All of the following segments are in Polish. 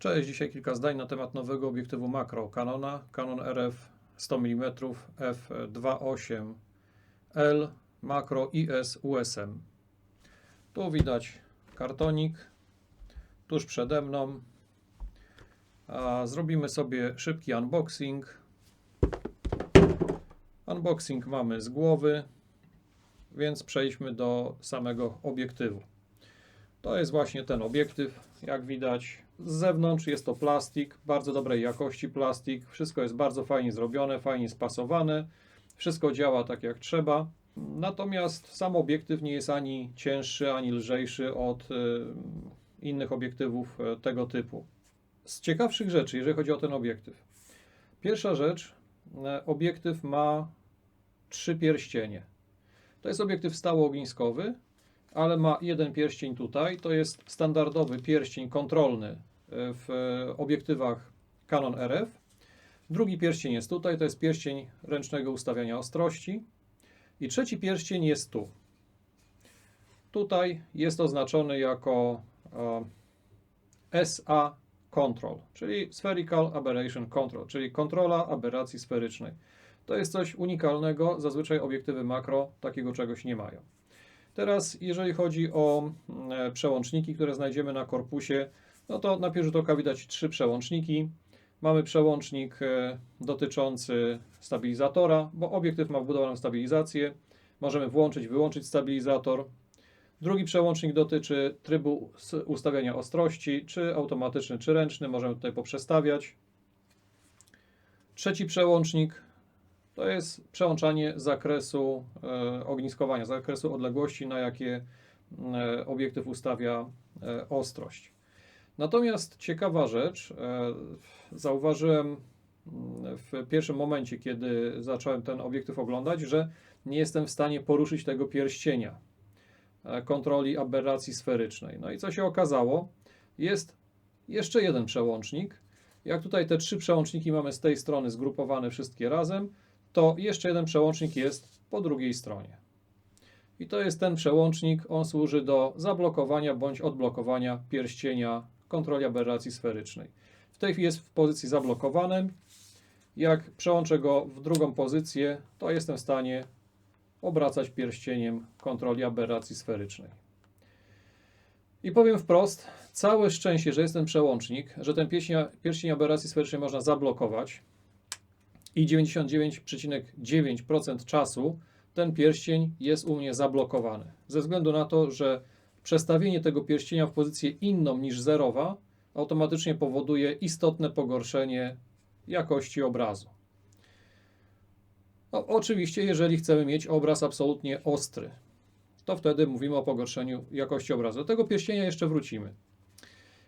Cześć, dzisiaj kilka zdań na temat nowego obiektywu makro Canona, Canon RF 100 mm f2.8L makro IS USM. Tu widać kartonik, tuż przede mną. Zrobimy sobie szybki unboxing. Unboxing mamy z głowy, więc przejdźmy do samego obiektywu. To jest właśnie ten obiektyw, jak widać. Z zewnątrz jest to plastik, bardzo dobrej jakości plastik. Wszystko jest bardzo fajnie zrobione, fajnie spasowane. Wszystko działa tak jak trzeba. Natomiast sam obiektyw nie jest ani cięższy, ani lżejszy od y, innych obiektywów y, tego typu. Z ciekawszych rzeczy, jeżeli chodzi o ten obiektyw. Pierwsza rzecz, y, obiektyw ma trzy pierścienie. To jest obiektyw stałoogniskowy, ale ma jeden pierścień tutaj. To jest standardowy pierścień kontrolny e, w obiektywach Canon RF. Drugi pierścień jest tutaj, to jest pierścień ręcznego ustawiania ostrości. I trzeci pierścień jest tu. Tutaj jest oznaczony jako e, SA Control, czyli Spherical Aberration Control, czyli kontrola aberracji sferycznej. To jest coś unikalnego, zazwyczaj obiektywy makro takiego czegoś nie mają. Teraz, jeżeli chodzi o e, przełączniki, które znajdziemy na korpusie, no to na pierwszy rzut oka widać trzy przełączniki. Mamy przełącznik e, dotyczący stabilizatora, bo obiektyw ma wbudowaną stabilizację. Możemy włączyć, wyłączyć stabilizator. Drugi przełącznik dotyczy trybu ustawiania ostrości, czy automatyczny, czy ręczny. Możemy tutaj poprzestawiać. Trzeci przełącznik to jest przełączanie zakresu e, ogniskowania, zakresu odległości, na jakie e, obiektyw ustawia ostrość. Natomiast ciekawa rzecz, e, zauważyłem mm, w pierwszym momencie, kiedy zacząłem ten obiektyw oglądać, że nie jestem w stanie poruszyć tego pierścienia e, kontroli aberracji sferycznej. No i co się okazało? Jest jeszcze jeden przełącznik. Jak tutaj te trzy przełączniki mamy z tej strony zgrupowane wszystkie razem, to jeszcze jeden przełącznik jest po drugiej stronie. I to jest ten przełącznik, on służy do zablokowania bądź odblokowania pierścienia kontroli aberracji sferycznej. W tej chwili jest w pozycji zablokowanym. Jak przełączę go w drugą pozycję, to jestem w stanie obracać pierścieniem kontroli aberracji sferycznej. I powiem wprost, całe szczęście, że jest ten przełącznik, że ten pierścień, pierścień aberracji sferycznej można zablokować, i 99,9% czasu ten pierścień jest u mnie zablokowany. Ze względu na to, że przestawienie tego pierścienia w pozycję inną niż zerowa automatycznie powoduje istotne pogorszenie jakości obrazu. No, oczywiście, jeżeli chcemy mieć obraz absolutnie ostry, to wtedy mówimy o pogorszeniu jakości obrazu. Do tego pierścienia jeszcze wrócimy.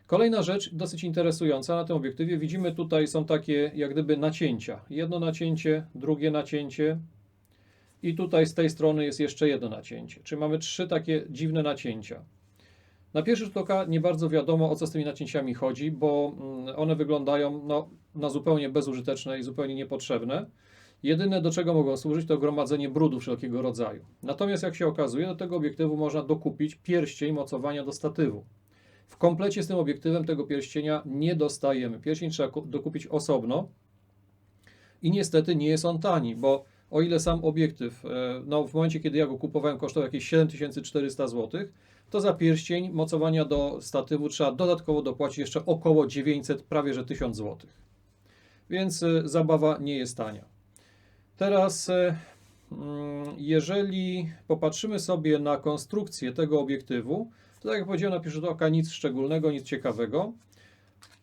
Kolejna rzecz, dosyć interesująca na tym obiektywie, widzimy tutaj są takie jak gdyby nacięcia. Jedno nacięcie, drugie nacięcie i tutaj z tej strony jest jeszcze jedno nacięcie. Czyli mamy trzy takie dziwne nacięcia. Na pierwszy rzut oka nie bardzo wiadomo o co z tymi nacięciami chodzi, bo mm, one wyglądają no, na zupełnie bezużyteczne i zupełnie niepotrzebne. Jedyne do czego mogą służyć to gromadzenie brudu wszelkiego rodzaju. Natomiast jak się okazuje, do tego obiektywu można dokupić pierścień mocowania do statywu. W komplecie z tym obiektywem tego pierścienia nie dostajemy. Pierścień trzeba ku- dokupić osobno i niestety nie jest on tani, bo o ile sam obiektyw, e, no w momencie kiedy ja go kupowałem kosztował jakieś 7400 zł, to za pierścień mocowania do statywu trzeba dodatkowo dopłacić jeszcze około 900, prawie że 1000 zł. Więc e, zabawa nie jest tania. Teraz e, mm, jeżeli popatrzymy sobie na konstrukcję tego obiektywu, to tak jak powiedziałem na pierwszy rzut oka nic szczególnego, nic ciekawego.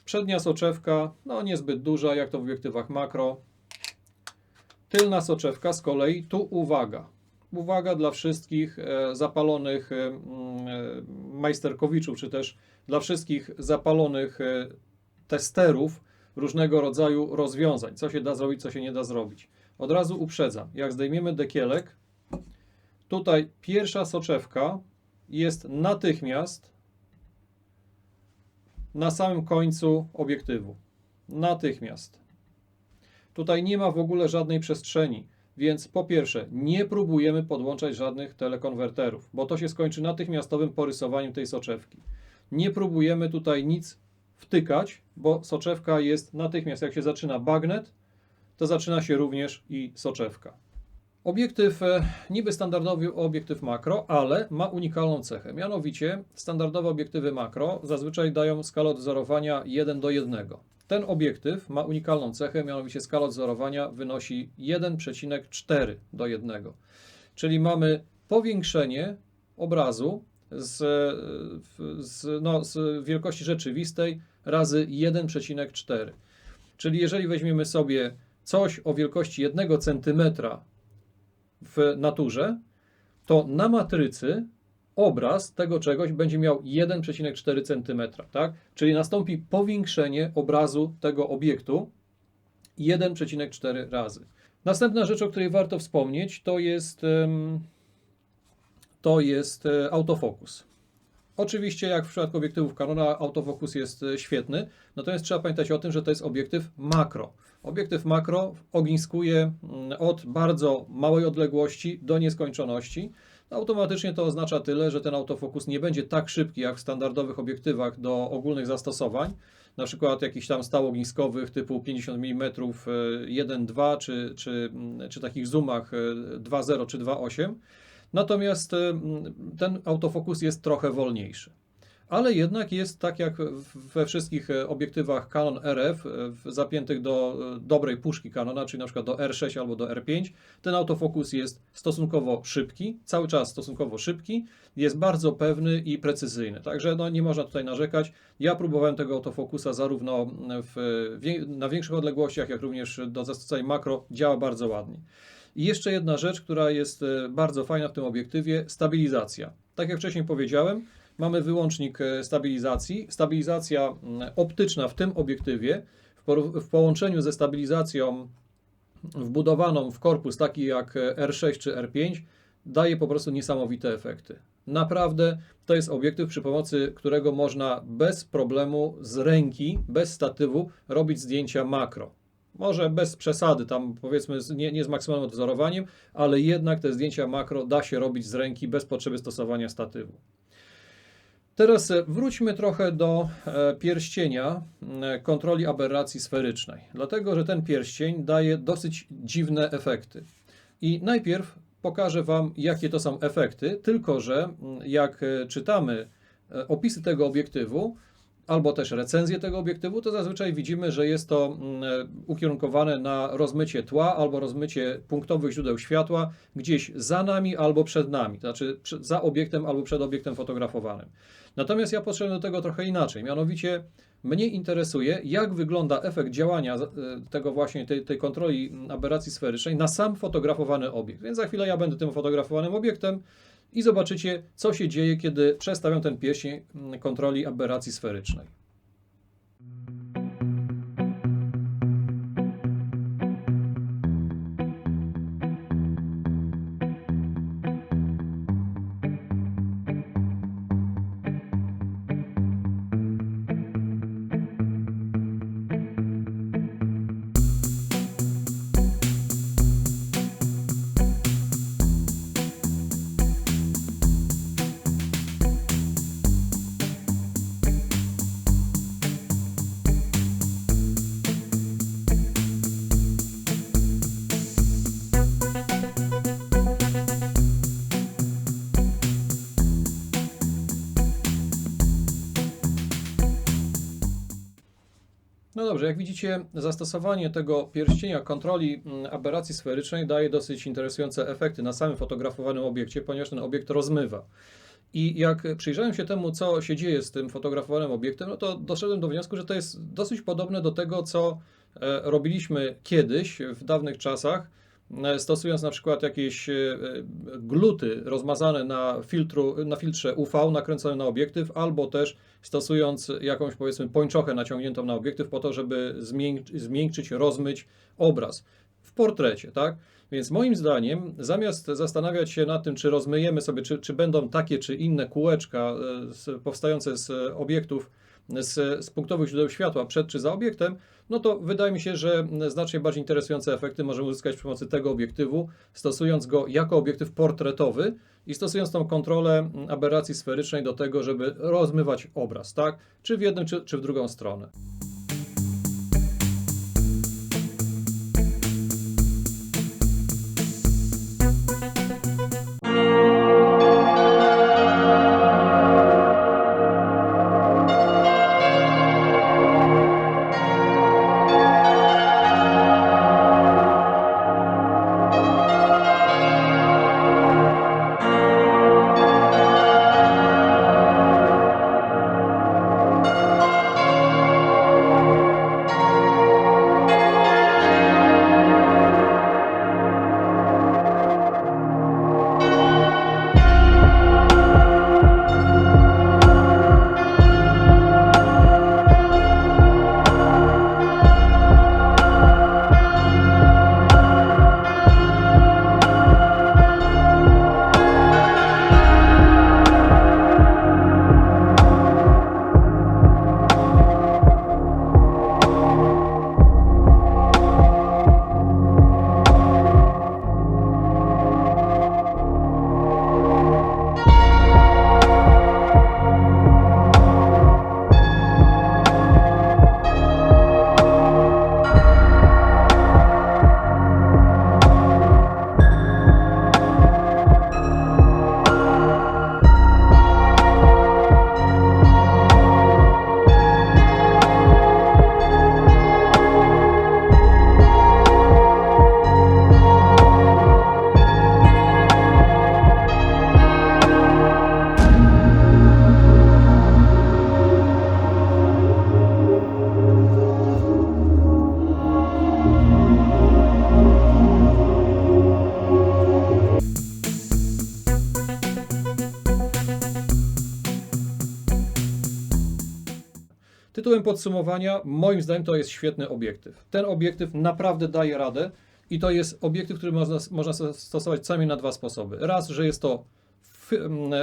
Przednia soczewka, no niezbyt duża, jak to w obiektywach makro. Tylna soczewka z kolei, tu uwaga. Uwaga dla wszystkich e, zapalonych e, e, majsterkowiczów, czy też dla wszystkich zapalonych testerów różnego rodzaju rozwiązań. Co się da zrobić, co się nie da zrobić. Od razu uprzedzam, jak zdejmiemy dekielek, tutaj pierwsza soczewka jest natychmiast na samym końcu obiektywu. Natychmiast. Tutaj nie ma w ogóle żadnej przestrzeni, więc po pierwsze, nie próbujemy podłączać żadnych telekonwerterów, bo to się skończy natychmiastowym porysowaniem tej soczewki. Nie próbujemy tutaj nic wtykać, bo soczewka jest natychmiast, jak się zaczyna bagnet, to zaczyna się również i soczewka. Obiektyw, e, niby standardowy obiektyw makro, ale ma unikalną cechę. Mianowicie standardowe obiektywy makro zazwyczaj dają skalę odwzorowania 1 do 1. Ten obiektyw ma unikalną cechę, mianowicie skala odwzorowania wynosi 1,4 do 1. Czyli mamy powiększenie obrazu z, z, no, z wielkości rzeczywistej razy 1,4. Czyli jeżeli weźmiemy sobie coś o wielkości 1 cm w naturze, to na matrycy obraz tego czegoś będzie miał 1,4 cm, tak? Czyli nastąpi powiększenie obrazu tego obiektu 1,4 razy. Następna rzecz, o której warto wspomnieć, to jest, to jest e, autofokus. Oczywiście, jak w przypadku obiektywów Canona, autofokus jest e, świetny, natomiast trzeba pamiętać o tym, że to jest obiektyw makro. Obiektyw makro ogniskuje mm, od bardzo małej odległości do nieskończoności. Automatycznie to oznacza tyle, że ten autofokus nie będzie tak szybki jak w standardowych obiektywach do ogólnych zastosowań, na przykład jakichś tam stałogniskowych typu 50 mm 1.2 czy, czy, mm, czy takich zoomach e, 2.0 czy 2.8. Natomiast e, ten autofokus jest trochę wolniejszy. Ale jednak jest tak jak we wszystkich e, obiektywach Canon RF e, zapiętych do e, dobrej puszki Canona, czyli na przykład do R6 albo do R5, ten autofokus jest stosunkowo szybki, cały czas stosunkowo szybki, jest bardzo pewny i precyzyjny. Także no, nie można tutaj narzekać. Ja próbowałem tego autofokusa zarówno w, na większych odległościach, jak również do zastosowań makro. Działa bardzo ładnie. I jeszcze jedna rzecz, która jest bardzo fajna w tym obiektywie, stabilizacja. Tak jak wcześniej powiedziałem, mamy wyłącznik e, stabilizacji. Stabilizacja mm, optyczna w tym obiektywie w, w połączeniu ze stabilizacją wbudowaną w korpus taki jak e, R6 czy R5 daje po prostu niesamowite efekty. Naprawdę to jest obiektyw, przy pomocy którego można bez problemu z ręki, bez statywu robić zdjęcia makro. Może bez przesady, tam powiedzmy nie, nie z maksymalnym odwzorowaniem, ale jednak te zdjęcia makro da się robić z ręki bez potrzeby stosowania statywu. Teraz e, wróćmy trochę do e, pierścienia e, kontroli aberracji sferycznej, dlatego że ten pierścień daje dosyć dziwne efekty. I najpierw pokażę Wam, jakie to są efekty, tylko że jak czytamy opisy tego obiektywu, albo też recenzję tego obiektywu, to zazwyczaj widzimy, że jest to mm, e, ukierunkowane na rozmycie tła albo rozmycie punktowych źródeł światła gdzieś za nami albo przed nami, to znaczy za obiektem albo przed obiektem fotografowanym. Natomiast ja podszedłem do tego trochę inaczej, mianowicie mnie interesuje, jak wygląda efekt działania e, tego właśnie, tej, tej kontroli mm, aberracji sferycznej na sam fotografowany obiekt. Więc za chwilę ja będę tym fotografowanym obiektem i zobaczycie, co się dzieje, kiedy przestawiam ten pierścień kontroli aberracji sferycznej. No dobrze, jak widzicie, zastosowanie tego pierścienia kontroli mm, aberracji sferycznej daje dosyć interesujące efekty na samym fotografowanym obiekcie, ponieważ ten obiekt rozmywa. I jak przyjrzałem się temu, co się dzieje z tym fotografowanym obiektem, no to doszedłem do wniosku, że to jest dosyć podobne do tego, co e, robiliśmy kiedyś, w dawnych czasach, stosując na przykład jakieś e, e, gluty rozmazane na, filtru, na filtrze UV nakręcone na obiektyw, albo też stosując jakąś powiedzmy pończochę naciągniętą na obiektyw po to, żeby zmięk- zmiękczyć, rozmyć obraz w portrecie, tak? Więc moim zdaniem, zamiast zastanawiać się nad tym, czy rozmyjemy sobie, czy, czy będą takie czy inne kółeczka e, powstające z e, obiektów z, z punktowych źródeł światła przed czy za obiektem, no to wydaje mi się, że znacznie bardziej interesujące efekty możemy uzyskać przy pomocy tego obiektywu, stosując go jako obiektyw portretowy i stosując tą kontrolę aberracji sferycznej do tego, żeby rozmywać obraz, tak? Czy w jedną, czy, czy w drugą stronę. Tytułem podsumowania, moim zdaniem to jest świetny obiektyw. Ten obiektyw naprawdę daje radę i to jest obiektyw, który można, można stosować najmniej na dwa sposoby. Raz, że jest to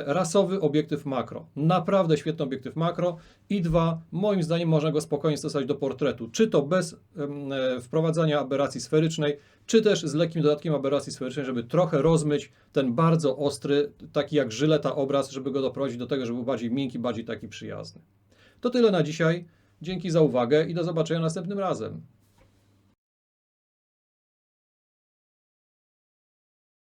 rasowy obiektyw makro. Naprawdę świetny obiektyw makro. I dwa, moim zdaniem można go spokojnie stosować do portretu. Czy to bez e, wprowadzania aberracji sferycznej, czy też z lekkim dodatkiem aberracji sferycznej, żeby trochę rozmyć ten bardzo ostry, taki jak żyleta obraz, żeby go doprowadzić do tego, żeby był bardziej miękki, bardziej taki przyjazny. To tyle na dzisiaj. Dzięki za uwagę i do zobaczenia następnym razem.